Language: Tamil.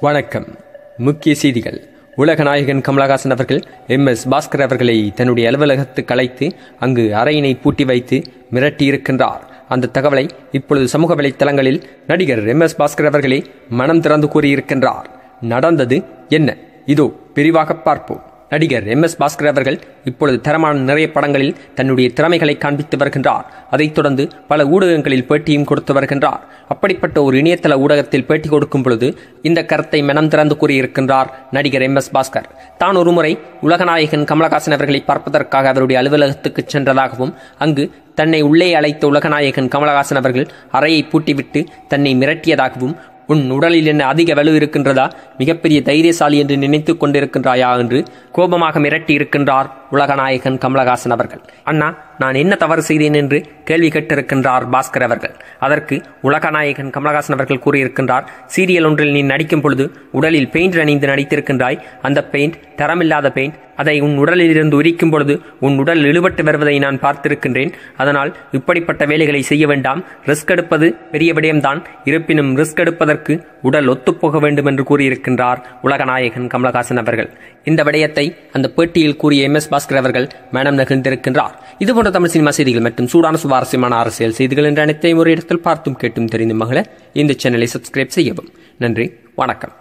வணக்கம். முக்கிய செய்திகள். உலக நாயகன் கமலஹாசன் அவர்கள் எம். எஸ். பாஸ்கர் அவர்களை தன்னுடைய அலுவலகத்துக்கு அழைத்து அங்கு அறையினை பூட்டி வைத்து மிரட்டியிருக்கின்றார் அந்த தகவலை இப்பொழுது சமூக வலைத்தளங்களில் நடிகர் எம். எஸ். பாஸ்கர் அவர்களே மனம் திறந்து கூறியிருக்கின்றார். நடந்தது என்ன? இதோ விரிவாக பார்ப்போம். நடிகர் எம் எஸ் பாஸ்கர் அவர்கள் இப்பொழுது தரமான நிறைய படங்களில் தன்னுடைய திறமைகளை காண்பித்து வருகின்றார். அதைத் தொடர்ந்து பல ஊடகங்களில் பேட்டியும் கொடுத்து வருகின்றார். அப்படிப்பட்ட ஒரு இணையதள ஊடகத்தில் பேட்டி கொடுக்கும் பொழுது இந்த கருத்தை மனம் திறந்து கூறியிருக்கின்றார் நடிகர் எம் எஸ் பாஸ்கர். தான் ஒருமுறை உலகநாயகன் கமலஹாசன் அவர்களை பார்ப்பதற்காக அவருடைய அலுவலகத்துக்கு சென்றதாகவும் அங்கு தன்னை உள்ளே அழைத்த உலகநாயகன் கமலஹாசன் அவர்கள் அறையை பூட்டிவிட்டு தன்னை மிரட்டியதாகவும் உன் உடலில் என்ன அதிக வலு இருக்கின்றதா? மிகப்பெரிய தைரியசாலி என்று நினைத்து கொண்டிருக்கின்றாயா? என்று கோபமாக மிரட்டி இருக்கின்றார். உலகநாயகன் கமலஹாசன் அவர்கள். அண்ணா நான் என்ன தவறு செய்தேன் என்று கேள்வி கேட்டிருக்கின்றார் பாஸ்கர் அவர்கள். அதற்கு உலகநாயகன் கமலஹாசன் அவர்கள் கூறியிருக்கின்றார் சீரியல் ஒன்றில் நீ நடிக்கும் பொழுது உடலில் பெயிண்ட் அணிந்து நடித்திருக்கின்றாய். அந்த பெயிண்ட் தரமில்லாத பெயிண்ட். அதை உன் உடலில் இருந்து உரிக்கும் பொழுது உன் உடல் இழுபட்டு வருவதை நான் பார்த்திருக்கின்றேன். அதனால் இப்படிப்பட்ட வேலைகளை செய்ய வேண்டாம். ரிஸ்க் எடுப்பது பெரிய விடயம்தான். இருப்பினும் ரிஸ்க் எடுப்பதற்கு உடல் ஒத்துப்போக வேண்டும் என்று கூறியிருக்கின்றார் உலகநாயகன் கமலஹாசன் அவர்கள். இந்த விடயத்தை அந்த பேட்டியில் கூறிய எம். எஸ். பாஸ்கர் அவர்கள் மனம் நகர்ந்திருக்கின்றார். இதுபோன்ற தமிழ் சினிமா செய்திகள் மற்றும் சூடான சுவாரஸ்யமான அரசியல் செய்திகள் என்ற அனைத்தையும் ஒரு இடத்தில் பார்த்தும் கேட்டும் தெரிந்து மகள இந்த சேனலை சப்ஸ்கிரைப் செய்யவும். நன்றி வணக்கம்.